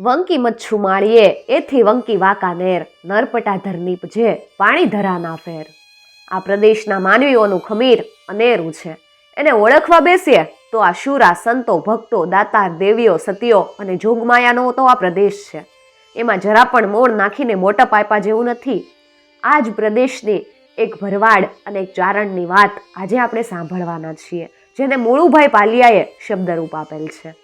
વંકી મચ્છુ માળીએ એથી વંકી વાંકાનેર, નરપટા ધરની જે પાણી ધરાના ફેર. આ પ્રદેશના માનવીઓનું ખમીર અનેરું છે. એને ઓળખવા બેસીએ તો આ શુરા સંતો, ભક્તો, દાતાર, દેવીઓ, સતીઓ અને જોગમાયાનો તો આ પ્રદેશ છે. એમાં જરા પણ મોડ નાખીને મોટા પાયપા જેવું નથી. આ જ પ્રદેશની એક ભરવાડ અને એક ચારણની વાત આજે આપણે સાંભળવાના છીએ, જેને મૂળુભાઈ પાલિયાએ શબ્દરૂપ આપેલ છે.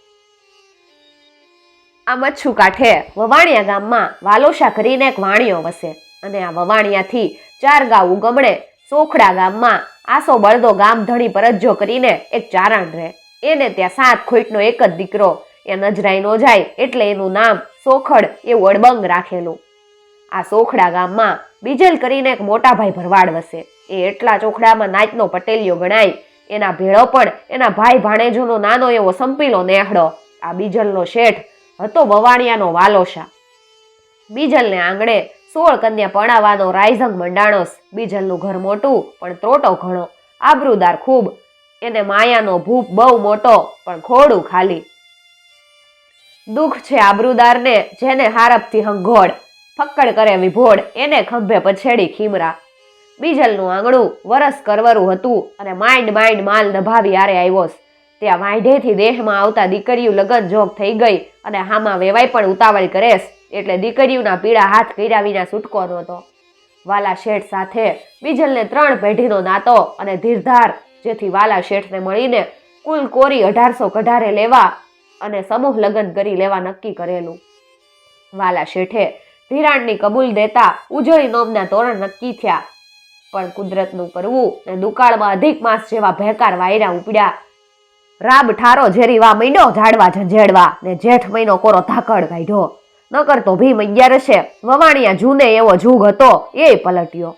આ મચ્છુ કાંઠે વવાણિયા ગામમાં વાલોશા કરીને એક વાણિયો વસે. અને આ વવાણિયાથી ચાર ગાઉ ગમણે સોખડા ગામમાં આસો બળદો ગામ ધણી પરજ્જો કરીને એક ચારણ રહે. એને ત્યાં સાત ખોઈટનો એક જ દીકરો. એ નજરાઈ નો જાય એટલે એનું નામ સોખડ એવું અડબંગ રાખેલું. આ સોખડા ગામમાં બીજલ કરીને એક મોટા ભાઈ ભરવાડ વસે. એ એટલા ચોખડામાં નાચનો પટેલિયો ગણાય. એના ભેળો પણ એના ભાઈ ભાણેજોનો નાનો એવો સંપીલો નેહડો. આ બીજલનો શેઠ હતો વવાણિયાનો વાલોશા. બીજલને આંગણે સોળ કન્યા પરણાવવાનો રાયઝંગ મંડાણોસ. બીજલનું ઘર મોટું, પણ ત્રોટો ઘણો. આબરૂદાર ખૂબ. એને માયાનો ભૂપ બહુ મોટો, પણ ખોડું ખાલી. દુઃખ છે આબરૂદારને, જેને હારપથી હંગોળ ફક્કડ કરે વિભોળ, એને ખંભે પછેડી ખીમરા. બીજલનું આંગણું વરસ કરવરું હતું અને માઇન્ડ માઇન્ડ માલ નભાવી આરે આવ્યોસ ત્યાં વાંઢેથી દેહમાં આવતા દીકરીઓ લગન જોગ થઈ ગઈ અને હામાં વેવાય પણ ઉતાવળ કરેશ એટલે દીકરીઓના પીળા હાથ કર્યા વિના છૂટકો નહોતો. વાલા શેઠ સાથે બીજલને ત્રણ પેઢીનો નાતો અને ધીરધાર, જેથી વાલા શેઠને મળીને કુલ કોરી અઢારસો કઢારે લેવા અને સમૂહ લગ્ન કરી લેવા નક્કી કરેલું. વાલા શેઠે ધિરાણની કબૂલ દેતા ઉજળી નોમના તોરણ નક્કી થયા. પણ કુદરતનું કરવું ને દુકાળમાં અધિક માસ જેવા ભેકાર વાયરા ઉપડ્યા. રાબ ઠારો ઝેરી વા મહિનો ઝાડવા ઝંઝેડવા ને જેઠ મહિનો કોરો ધાકડ કાઢ્યો. નકર તો ભીમ અગિયારસે વવાણિયા જૂને એવો જુગ હતો, એ પલટ્યો.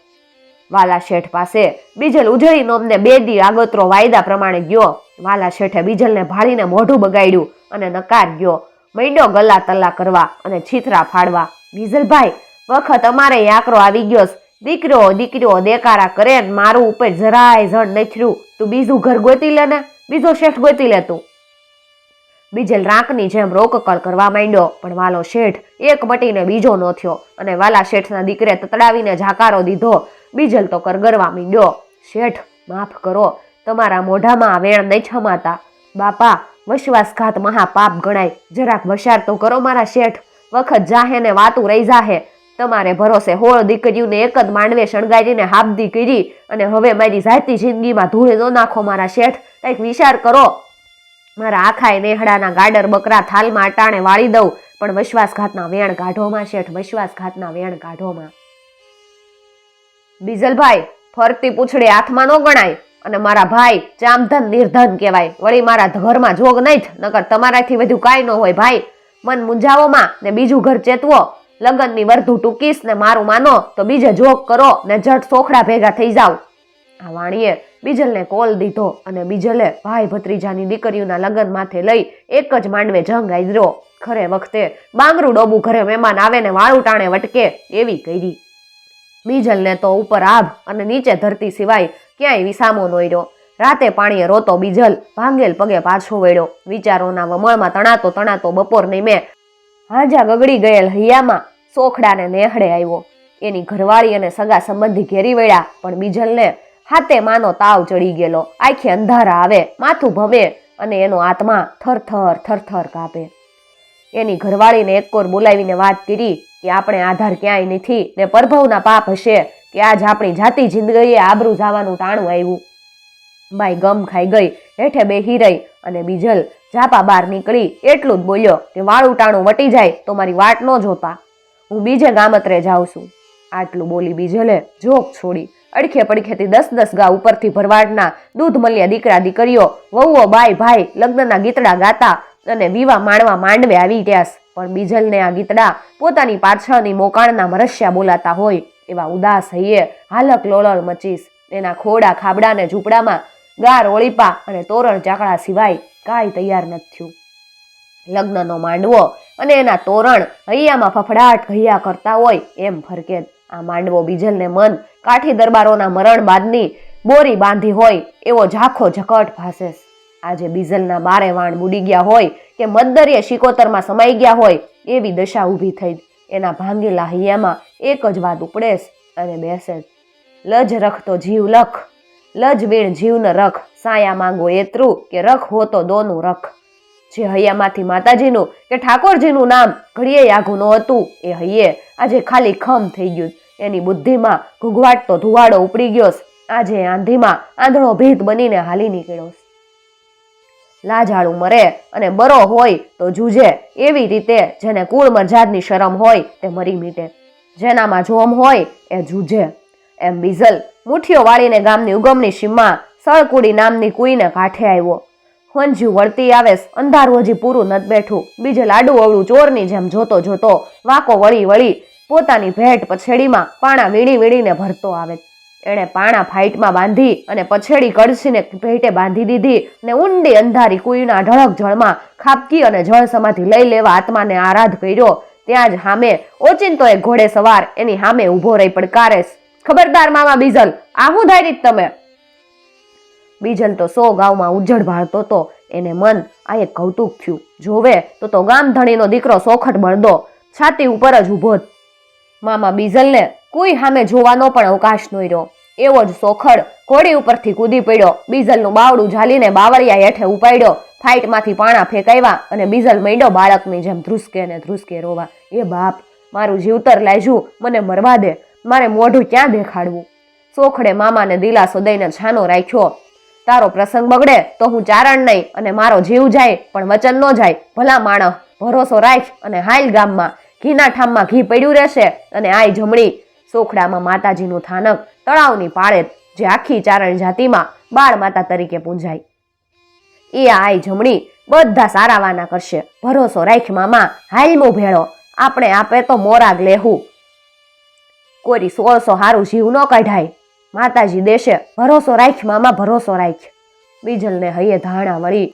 વાલા શેઠ પાસે બીજલ ઉજળી નોમને બે દી આગોતરો વાયદા પ્રમાણે ગયો. વાલા શેઠે બીજલને ભાળીને મોઢું બગાડ્યું અને નકાર ગયો. મૈડો ગલા તલ્લા કરવા અને છીતરા ફાડવા. બીજલભાઈ, વખત અમારે આકરો આવી ગયો છે. દીકરો દીકરીઓ દેકારા કરે મારું ઉપર જરાય જણ નથર્યું. તું બીજું ઘર ગોતી લે ને. બીજો શેઠ ગોતી લેતું. બીજેલ રાંકની જેમ રોકકળ કરવા માંડ્યો, પણ વાલો શેઠ એક મટીને બીજો ન થયો અને વાલા શેઠના દીકરે તતડાવીને ઝાકારો દીધો. બીજલ તો કરગરવા માંડ્યો. શેઠ, માફ કરો, તમારા મોઢામાં વેણ નહીં છમાતા. બાપા, વિશ્વાસઘાત મહાપાપ ગણાય. જરાક વશાર તો કરો મારા શેઠ. વખત જાહે ને વાતું રહી જાહે. તમારે ભરોસે હોળ દીકરીઓને એક જ માંડવે શણગારીને હાબદી કરી અને હવે મારી જાતી જિંદગીમાં ધૂળ ન નાખો મારા શેઠ. કંઈક વિચાર કરો. મારા આખા નેહડાના ગાડર બકરા થાલમાં અટાણે વાળી દઉં, પણ વિશ્વાસઘાતના વેણ કાઢોમાં શેઠ, વિશ્વાસઘાતના વેણ કાઢોમાં બીજલભાઈ, ફરતી પૂછડી હાથમાં ન ગણાય, અને મારા ભાઈ ચામધન નિર્ધન કહેવાય. વળી મારા ઘરમાં જોગ નહીં નકર તમારાથી વધુ કાંઈ ન હોય ભાઈ. મન મૂંઝાવોમાં ને બીજું ઘર ચેતવો. લગનની વર્ધું ટૂંકીશ ને મારું માનો, તો બીજે જોગ કરો, ને જટ સોખડા ભેગા થઈ જાવ આ વાણીએ બીજલને કોલ દીધો અને બીજલે ભાઈ ભત્રીજાની દીકરીઓના લગન માથે લઈ એક જ માંડવે જંગ આદર્યો ખરે વખતે બાંગરું ડોબું ઘરે મહેમાન આવે ને વાળું ટાણે વટકે એવી કરી. બીજલને તો ઉપર આભ અને નીચે ધરતી સિવાય ક્યાંય વિસામો નોર્યો રાતે પાણીએ રોતો બીજલ ભાંગેલ પગે પાછો વળ્યો. વિચારોના વમળમાં તણાતો તણાતો બપોર નહીં મેં હાજા ગગડી ગયેલ હૈયામાં સોખડાને નેહડે આવ્યો. એની ઘરવાળી અને સગા સંબંધી ઘેરી વળ્યા, પણ બીજલને હાથે માનો તાવ ચડી ગયેલો. આંખે અંધારા આવે, માથું ભમે અને એનો આત્મા થરથર થરથર કાપે. એની ઘરવાળીને એક કોર બોલાવીને વાત કરી કે આપણે આધાર ક્યાંય નથી ને પરભવના પાપ હશે કે આજ આપણી જાતિ જિંદગીએ આબરૂ જવાનું ટાણું આવ્યું. બાઈ ગમ ખાઈ ગઈ, હેઠે બેહી રહી અને બીજલ ઝાપા બહાર નીકળી એટલું જ બોલ્યો કે વાળું ટાણું વટી જાય તો મારી વાટ ન જોતા. હું બીજે ગામત્રે જાઉં છું. આટલું બોલી બીજલે જોક છોડી અડખે પડખેથી દસ દસ ગા ઉપરથી ભરવાડના દૂધ મળ્યા દીકરા દીકરીઓ, વહુઓ બાય ભાઈ, લગ્નના ગીતડા ગાતા અને વિવા માણવા માંડવે આવી ગયા પણ બીજલને આ ગીતડા પોતાની પાછળની મોકાણના મરસ્યા બોલાતા હોય એવા ઉદાસ હૈયે હાલક લોલળ મચીસ એના ખોડા ખાબડા ને ઝૂંપડામાં ગાર ઓળીપા અને તોરણ ચાકડા સિવાય કાંઈ તૈયાર નથી થયું. લગ્નનો માંડવો અને એના તોરણ હૈયામાં ફફડાટ હૈયા કરતા હોય એમ ફરકે. આ માંડવો બીજલને મન, કાઠી દરબારોના મરણ બાદની બોરી બાંધી હોય એવો ઝાખો ઝકટ ભાસે. આજે બીજલના બારે વાણ બુડી ગયા હોય કે મદ્દરીએ શિકોતરમાં સમાઈ ગયા હોય એવી દશા ઊભી થઈ. એના ભાંગેલા હૈયામાં એક જ વાત ઉપડેશ અને બેસે લજ રખ તો જીવ લખ, લજ વીણ જીવન રખ, સાયા માંગો એતરું કે રખ હો તો દોનું રખ. જે હૈયામાંથી માતાજીનું કે ઠાકોરજીનું નામ ઘડીએ આઘું નહોતું એ હૈયે આજે ખાલી ખમ થઈ ગયું એની બુદ્ધિમાં ઘૂઘવાટ તો ધુવાડો ઉપડી ગયો. આજે આંધીમાં આંધળો ભીત બનીને હાલી નીકળ્યો લાજાળું મરે અને બરો હોય તો જૂજે. એવી રીતે જેને કુળ મરજાદની શરમ હોય તે મરી મીટે. જેનામાં જોમ હોય એ જૂજે. એમ બીઝલ મુઠ્ઠીઓ વાળીને ગામની ઉગમની સીમમાં સળકુડી નામની કુઈને કાંઠે આવ્યો. હંજુ વળતી આવેસ અંધારું હજી પૂરું નત બેઠું. બીજે લાડુ અવળું ચોરની જેમ જોતો જોતો વાંકો વળી વળી પોતાની ભેટ પછેડીમાં પાણા વીણી વીણીને ભરતો આવે. એણે પાણા ફાઇટમાં બાંધી અને પછેડી કળશીને ભેટે બાંધી દીધી ને ઊંડી અંધારી કુઈના ઢળક જળમાં ખાપકી અને જળ સમાધિ લઈ લેવા આત્માને આરાધ કર્યો. ત્યાં જ હામે ઓચિંતો એક ઘોડે સવાર એની હામે ઊભો રહી પડકારે ખબરદાર મામા બીજલ આ હું ધારી તમે. બીજલ તો સો ગામમાં ઉજ્જડ ભાળતો તો એને મન આ એક કૌતુક થયું. જોવે તો તો ગામ ધણીનો દીકરો સોખટ બળદો, છાતી ઉપર જ ઊભો. મામા બીજલને કોઈ સામે જોવાનો પણ અવકાશ નહીં રહ્યો એવો જ સોખડ ઘોડી ઉપરથી કૂદી પડ્યો. બીજલનું બાવડું ઝાલીને બાવળિયા હેઠે ઉપાડ્યો. ફાઇટમાંથી પાણા ફેંકાવ્યા અને બીજલ મૈડો બાળકની જેમ ધ્રુસકે ને ધ્રુસકે રોવા. એ બાપ, મારું જીવતર લાજ્યું મને મરવા દે. મારે મોઢું ક્યાં દેખાડવું? સોખડે મામાને દિલાસો દઈને છાનો રાખ્યો. તારો પ્રસંગ બગડે તો હું ચારણ નહીં અને મારો જીવ જાય પણ વચન ન જાય. ભલા માણસ, ભરોસો રાખ અને હાલ ગામમાં ઘીના ઠામમાં ઘી પડ્યું રહેશે અને આય જમણી સોખડામાં માતાજીનું થાનક તળાવની પાળે જે આખી ચારણ જાતિમાં બાળ માતા તરીકે પૂંજાય. એ આય જમણી બધા સારાવાના કરશે. ભરોસો રાખ મામા હાલમો ભેળો, આપણે આપે તો મોરાગ લેહું. કોરી સોળસો હારું જીવ ન કઢાય. માતાજી દેશે, ભરોસો રાખ મામા, ભરોસો રાખ. બીજલને હૈયે ધાણા વળી,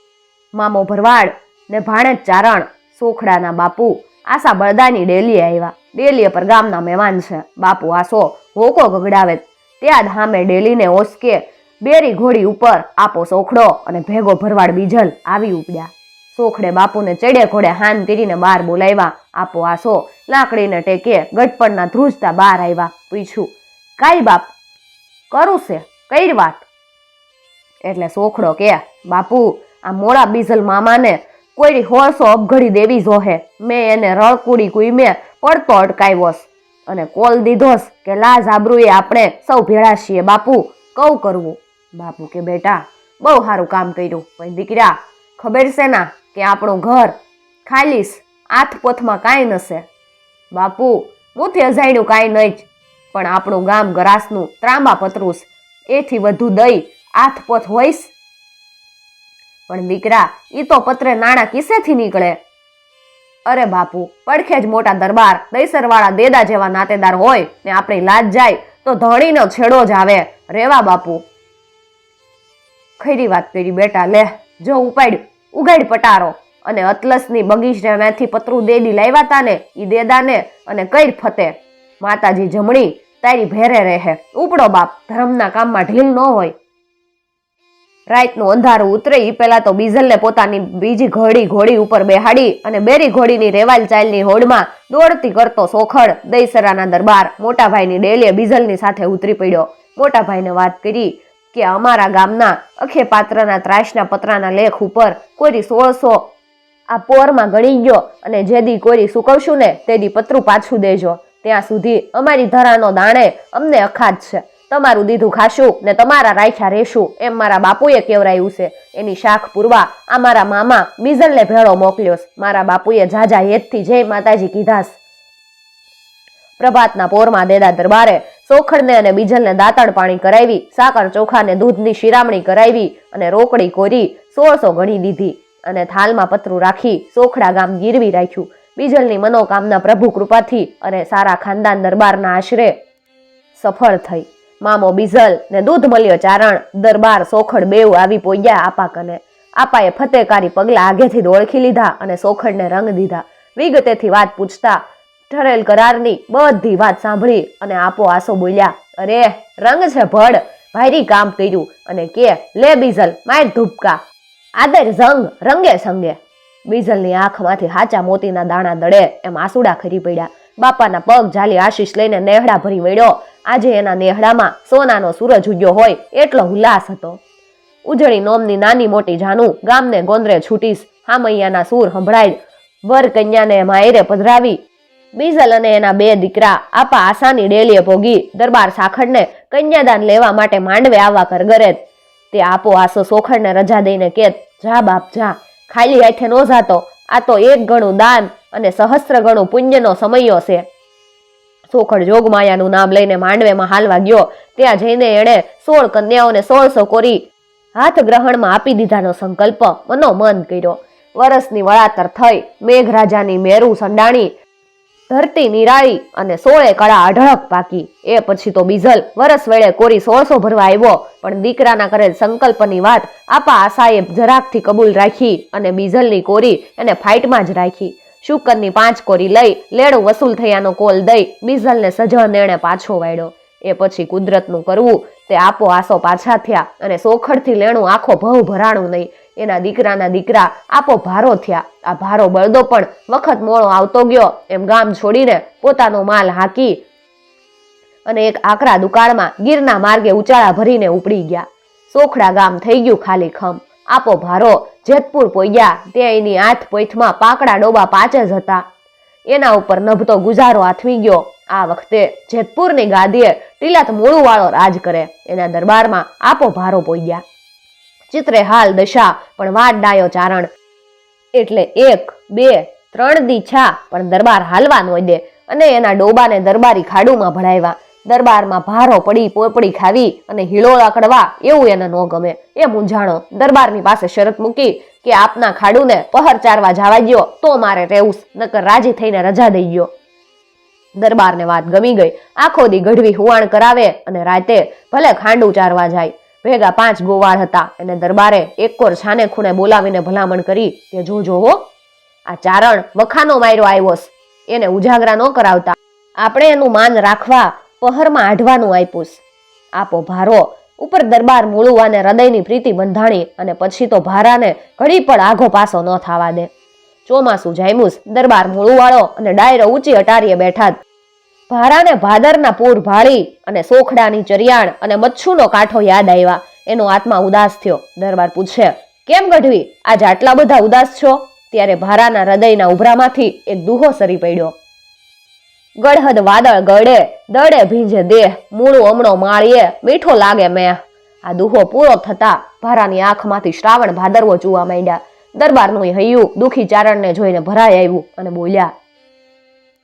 મામો ભરવાડ ને ભાણેજ ચારણ, સોખડાના બાપુ આશા બળદાની ડેલીએ આવ્યા ડેલીએ પર ગામના મહેમાન છે. બાપુ આસો હોકો ગગડાવે. ત્યાં સામે ડેલીને ઓસકે, બેરી ઘોડી ઉપર આપો સોખડો અને ભેગો ભરવાડ બીજલ આવી ઉપડ્યા. સોખડે બાપુને ચડે ઘોડે હાન કરીને બહાર બોલાવ્યા આપો આસો લાકડીને ટેકે, ગટપણના ધ્રુજતા બહાર આવ્યા પૂછ્યું, કાઈ બાપ, કરું છે કઈ વાત? એટલે સોખડો કે, બાપુ, આ મોડા બીજલ મામાને કોઈ હોળસો અપઘડી દેવી જોહે. મેં એને રળકુડી કુઈ મેં પડતો અટકાવ્યોસ. અને કોલ દીધોસ કે લાજ આબરૂએ આપણે સૌ ભેળા છીએ બાપુ, કઉ કરવું. બાપુ કે, બેટા, બહુ સારું કામ કર્યું. પણ દીકરા, ખબર છે ના કે આપણું ઘર ખાલીસ આથ પોથમાં કાંઈ નશે. બાપુ મુથી અજાણ્યું કાંઈ નહીં જ. પણ આપણું ગામ ગરાસનું ત્રાંબા પતરું એથી વધુ દઈ આથપોથ હોઈશ પણ દીકરા, ઈ તો પત્રે નાણાં કિસેથી નીકળે? અરે બાપુ, પડખે જ મોટા દરબાર, દૈસરવાળા દેદા જેવા નાતેદાર હોય ને આપણી લાજ જાય, તો ધણીનો છેડો જ આવે. રેવા બાપુ. ખરી વાત કરી બેટા, લે, જો ઉપાડ ઉગાડ પટારો. અને અતલસની બગીચામાંથી પતરું દેડી લાવ્યા તા ને, ઈ દેદાને, અને કઈ ફતે. માતાજી જમણી, તારી ભેરે રહે. ઉપડો બાપ, ધર્મના કામમાં ઢીલ ન હોય. રાતનું અંધારું ઉતરે, ઈ પહેલા તો બીઝલને પોતાની બીજી ઘોડી ઘોડી ઉપર બેહાડી અને બેરી ઘોડીની રેવાલ ચાલની હોડમાં દોડતી કરતો સોખડ દહીસરાના દરબાર. મોટાભાઈની ડેલીએ બીઝલની સાથે ઉતરી પડ્યો. મોટાભાઈને વાત કરી કે અમારા ગામના અખે પાત્રના ત્રાસના પતરાના લેખ ઉપર કોઈ સોળસો આ પોરમાં ગણી ગયો અને જેદી કોરી સુકવશું ને તેદી પતરું પાછું દેજો. ત્યાં સુધી અમારી ધરાનો દાણે અમને અખાત છે. તમારું દીધું ખાશું ને તમારા રાખ્યા રહેશું. એમ મારા બાપુએ કેવરાયું છે. એની શાખ પૂરવા આ મારા મામા બીઝલને ભેળો મોકલ્યો મારા બાપુએ જાજા હેતથી જય માતાજી કીધાસ પ્રભાતના પોરમાં દેદા દરબારે સોખડને અને બીજલને દાંતણ પાણી કરાવી, સાકર ચોખાને દૂધની શિરામણી કરાવી અને રોકડી કોરી સોળસો ગણી દીધી અને થાલમાં પતરું રાખી સોખડા ગામ ગીરવી રાખ્યું. બીજલની મનોકામના પ્રભુ કૃપાથી અને સારા ખાનદાન દરબારના આશરે સફળ થઈ. મામો બીઝલ ને દૂધ મળ્યો ચારણ. દરબાર સોખડ બેવ આવી પોગ્યા આપા આપાએ ફતેકારી પગલા આગેથી ઓળખી લીધા અને સોખડને રંગ દીધા. વિગતેથી વાત પૂછતા ઠરેલ કરારની બધી વાત સાંભળી અને આપો આસો બોલ્યા, અરે, રંગ છે ભડ. ભાઈરી કામ કર્યું. અને કે, લે બીઝલ, માર ધૂપકા આદર જંગ રંગે સંગે. બીઝલની આંખમાંથી હાચા મોતીના દાણા દળે એમ આસુડા ખરી પડ્યા. બાપાના પગ ઝાલી આશીષ લઈને નેહડા ભરી વળ્યો. આજે એના નેહડામાં સોનાનો સૂરજ ઉગ્યો હોય એટલો ઉલ્લાસ હતો. ઉજળી નોમની નાની મોટી જાનું ગામને ગોંદરે છૂટીશ. હામૈયાના સૂર સંભળાય વર કન્યાને માયરે પધરાવી. બીઝલ અને એના બે દીકરા આપા આસાની ડેલીએ ભોગી દરબાર સાખડને કન્યાદાન લેવા માટે માંડવે આવવા કરગરે તે આપો આસો સોખડને રજા દઈને કેત, જા બાપ, જા. ખાલી હાથે નો જાતો. આ તો એક ગણું દાન અને સહસ્ત્ર ગણું પુણ્યનો સમયો છે. સોખડ જોગમાયાનું નામ લઈને માંડવેમાં હાલવા ગયો. ત્યાં જઈને એણે સોળ કન્યાઓને સોળસો કોરી હાથ ગ્રહણમાં આપી દીધાનો સંકલ્પ મનોમન કર્યો. વરસની વળાતર થઈ, મેઘરાજાની મેરુ સંડાણી, ધરતી નિરાળી અને સોળે કળા અઢળક પાકી. એ પછી તો બીઝલ વરસ વેળે કોરી સોળસો ભરવા આવ્યો, પણ દીકરાના કરેલ સંકલ્પની વાત આપા આશાએ જરાકથી કબૂલ રાખી અને બીઝલની કોરી એને ફાઇટમાં જ રાખી. શુકરની પાંચ કોરી લઈ લેણું વસૂલ થયાનો કોલ દઈ બીઝલને સજળ નેણે પાછો વાળ્યો. એ પછી કુદરતનું કરવું, તે આપો આસો પાછા થયા અને સોખડથી લેણું આખો ભવ ભરાણું નહીં. એના દીકરાના દીકરા આપો ભારો થયા. આ ભારો બળદો પણ વખત મોળો આવતો ગયો. એમ ગામ છોડીને પોતાનો માલ હાકી અને એક આકરા દુકાળમાં ગીરના માર્ગે ઉચાળા ભરીને ઉપડી ગયા. સોખડા ગામ થઈ ગયું ખાલી ખમ. આપો ભારો જેતપુર પોયા તે એની હાથ પોઈથમાં પાકડા ડોબા પાંચ જ હતા. એના ઉપર નભતો ગુજારો આથમી ગયો. આ વખતે જેતપુરની ગાદીએ ટીલાત મૂળુવાળો રાજ કરે. એના દરબારમાં આપો ભારો પોગ્યા ચિત્રે હાલ દશા, પણ વાટ ડાયો ચારણ. એટલે એક, બે, ત્રણ દી છા, પણ દરબાર હાલવા નો દે અને એના ડોબાને દરબારી ખાડુમાં ભળાવ્યા દરબારમાં ભારો પડી, પોપડી ખાવી અને હીળો લાકડવા, એવું એને ન ગમે. એ મૂંઝાણો. દરબારની પાસે શરત મૂકી કે આપના ખાડુને પહર ચારવા જવા ગયો તો મારે રહેવું નકર રાજી થઈને રજા દઈ ગયો દરબારને વાત ગમી ગઈ. આખો દી ગઢવી હુવાણ કરાવે અને રાતે ભલે ખાંડું ચારવા જાય. ભેગા પાંચ ગોવાળ હતા. એને દરબારે એકોર છાને ખૂણે બોલાવીને ભલામણ કરી કે, જો જોવો આ ચારણ વખાનો માર્યો આવ્યો એને ઉજાગરા ન કરાવતા. આપણે એનું માન રાખવા પહરમાં આઢવાનું આપ્યું આપો ભારો, ઉપર દરબાર મૂળવાને હૃદયની પ્રીતિ બંધાણી અને પછી તો ભારાને ઘડી પણ આઘો પાસો ન થવા દે. ચોમાસું જાયમુસ દરબાર મૂળવાળો અને ડાયરો ઊંચી અટારીએ બેઠા ભારાને ભાદરના પૂર ભાળી અને સોખડાની ચરિયાણ અને મચ્છુનો કાંઠો યાદ આવ્યા. એનો આત્મા ઉદાસ થયો. દરબાર પૂછે, કેમ ગઢવી? આજ આટલા બધા ઉદાસ છો? ત્યારે ભારાના હૃદયના ઉભરામાંથી એક દુહો સરી પડ્યો. ગળહદ વાદળ ગળે, દળે ભીંજે દેહ મૂળું અમણો માળીએ, મીઠો લાગે મેં. આ દુહો પૂરો થતા ભારાની આંખમાંથી શ્રાવણ ભાદરવો જોવા માંડ્યા. દરબારનું હૈયું, દુખી ચારણને જોઈને ભરાઈ આવ્યું અને બોલ્યા,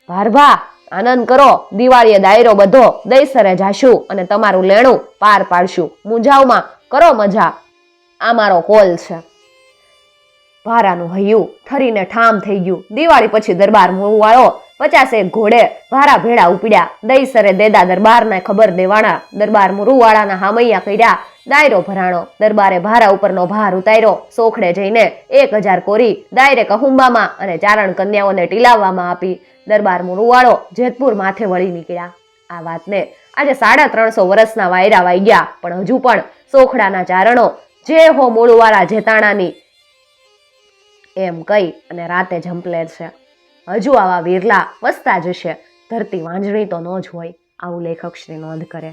ભારભા, આનંદ કરો, દિવાળીએ દાયરો બધો, દઈસરે જાશું અને તમારું લેણું પાર પાડશું. મુંજાવમાં કરો મજા. આ મારો કોલ છે. ભારાનું હૈયું થરીને ઠામ થઈ ગયું. દિવાળી પછી દરબાર મોવાળો પચાસે ઘોડે ભારા ભેળા ઉપડ્યા. દઈસરે દેદા દરબારને ખબર દેવાણા. દરબાર મુરુવાળાના હામૈયા કર્યા. દાયરો ભરાણો. દરબારે ભારા ઉપરનો ભાર ઉતાર્યો. સોખડે જઈને એક હજાર કોરી દાયરે કહુંબામાં અને ચારણ કન્યાઓને ટીલાવવામાં આપી. દરબાર મુરુવાળો જેતપુર માથે વળી નીકળ્યા. આ વાતને આજે સાડા ત્રણસો વર્ષના વાયરા વાગ્યા પણ હજુ પણ સોખડાના ચારણો, જે હો મૂળવાળા જેતાણાની એમ કહી અને રાતે ઝંપલે છે. હજુ આવા વિરલા વસતા જશે. ધરતી વાંજણી તો ન જ હોય. આવું લેખકશ્રી નોંધ કરે.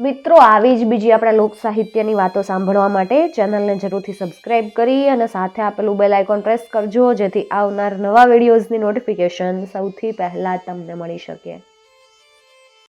મિત્રો, આવી જ બીજી આપણા લોક સાહિત્યની વાતો સાંભળવા માટે ચેનલને જરૂરથી સબસ્ક્રાઇબ કરી અને સાથે આપેલું બેલ આઇકોન પ્રેસ કરજો, જેથી આવનાર નવા વિડીયોઝની નોટિફિકેશન સૌથી પહેલાં તમને મળી શકે.